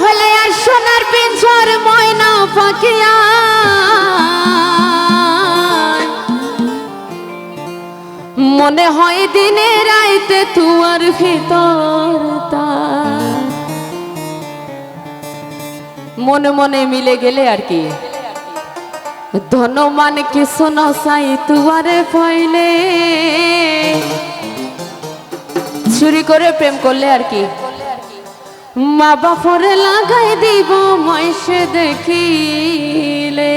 হলে আর সোনার পিঞ্জর ময়না পাখিয়া মনে হয় দিনে রাইতে তুয়ার ভিতর মনে মনে মিলে গেলে আর কি। ধনমান কি শোনো সাই তুয়ারে পাইলে চুরি করে প্রেম করলে আর কি। মা বাপরে লাগাই দিব মাইসে দেখিলে।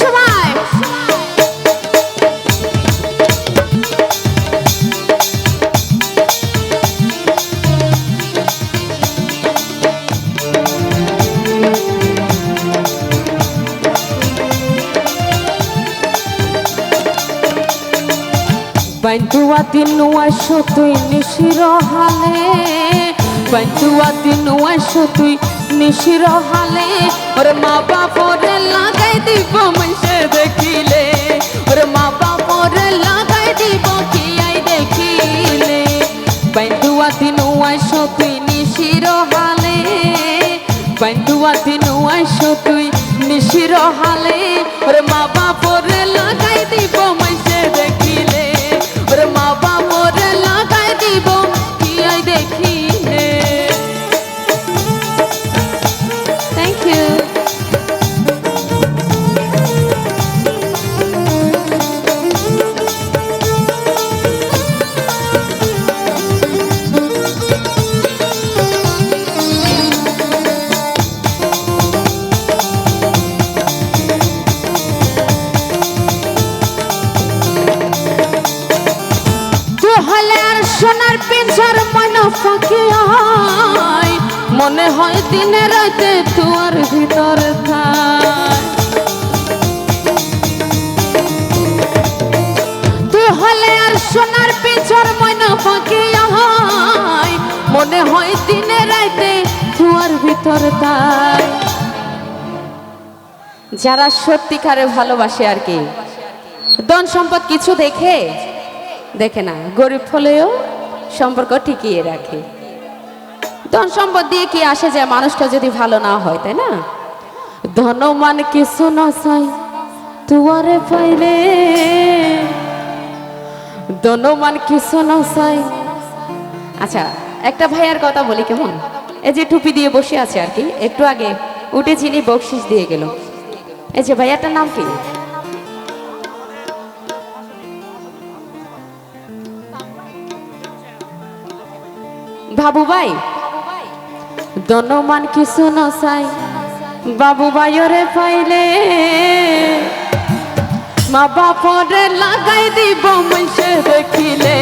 সময় বাইন্তুয়া দিনুয়া সতুই নিশির হালে বাইন্তুয়া দিনুয়া সতুই নিশির হালে ওরে মা বাপরে লাগাই দিব মনসে দেখিলে, ওরে মা বাপরে লাগাই দিব কি আই দেখিলে। বাইন্তুয়া দিনুয়া সতুই নিশির হালে বাইন্তুয়া দিনুয়া সতুই নিশির হালে ওরে মা বাপরে লাগাই দিব মনসে হয় মনে হয় দিনে রাতে তুয়ার ভিতর থায় তো হলে আর সোনার পিঞ্জর মন ফাঁকি হয় মনে হয় দিনে রাতে তুয়ার ভিতর তাই যারা সত্যিকারে ভালোবাসে আর কি। ধন সম্পদ কিছু দেখে? দেখে না। গরিব হলেও সম্পর্ক টিকিয়ে রাখে। ধন সম্পদ দিয়ে কি আসে যায় মানুষটা যদি ভালো না হয়, তাই না? ধনমান কিছু না চাই তুয়ারে পাইলে। ধনমান কিছু না আচ্ছা একটা ভাইয়ার কথা বলি কেমন? এই যে টুপি দিয়ে বসে আছে আর কি, একটু আগে উঠে চিনি বকশিস দিয়ে গেল। এই যে ভাইয়াটার নাম কি? বাবু ভাই দনমান কিছু নসাই বাবু ভাইরে পাইলে মা বাপরে লাগাই দিব মুখিলে দেখিলে।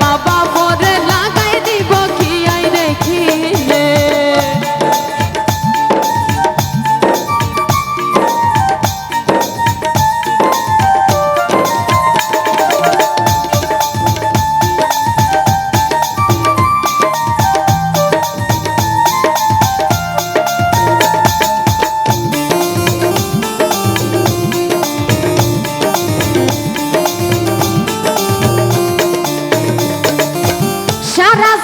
মা বাপরে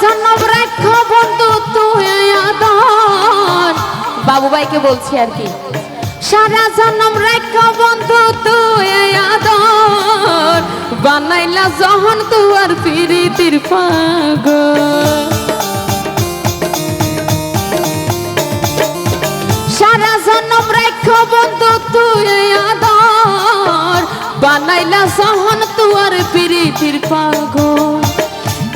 জন্ম রাখ বন্ধু তুই বলছি আর কি। সারা জন্ম রাখ বন্ধু তুই আদর। বানাইলা যখন তুয়ার পিরিতির পাগল। সারা জন্ম রাখ বন্ধু তুই বানাইলা সহন তুয়ার পিরিতির পাগল।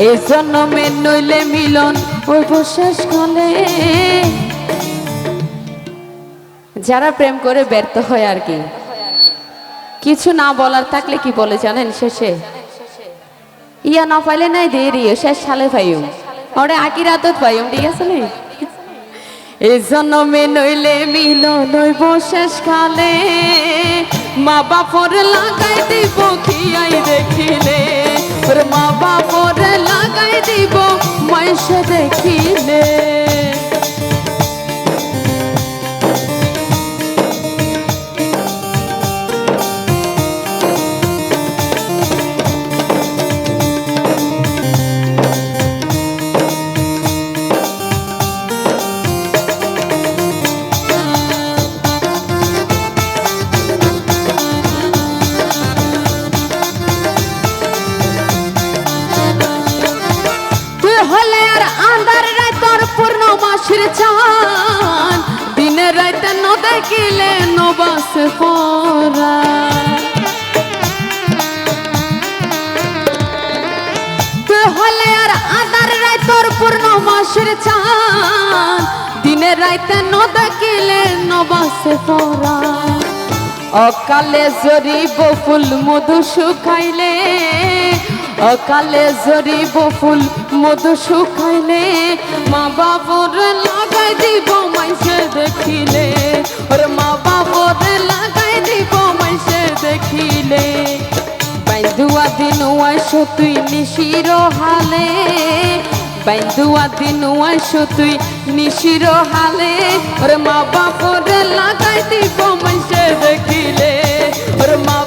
এ জন্মে নইলে মিলন ওই শেষ কলে যারা প্রেম করে ব্যর্থ হয় আর কি। কিছু না বলার থাকলে কি বলে জানেন শেষে? ইয়া না পাইলে নাই দেরি শেষ সালে পাইম ওরে আকি রাতত পাইম ঠিক আছে নি? এই জন্মে নইলে মিল নইব শেষ কালে মা বাপর লাগাই দিব, খিয়াই দেখিলে। ওর মা বাপর লাগাই দিব মাইসে দেখিলে। হলের আন্ধার রাতর পূর্ণ মাসির চান দিনে রাতে ন দেখিলে নবাস পরা হলে আর আধার রাতর পূর্ণ মাসির চান দিনে রাতে ন দেখিলে নবাস পরা অকালে জরিব ফুল মধু শুকাইলে অকালে জরিব ফুল মধু শুকাইলে। মা বাবুর লাগাই দিব মাইসে দেখিলে। ওর মা বাবুর লাগাই দিব মাইসে দেখিলে। বাইন্দুয়া দিন আইসো তুই নিশির হালে। বাইন্দুয়া দিন আইসো তুই নিশির হালে। ওর মা বাপর লাগাই দিব মাইসে দেখিলে। ওর মা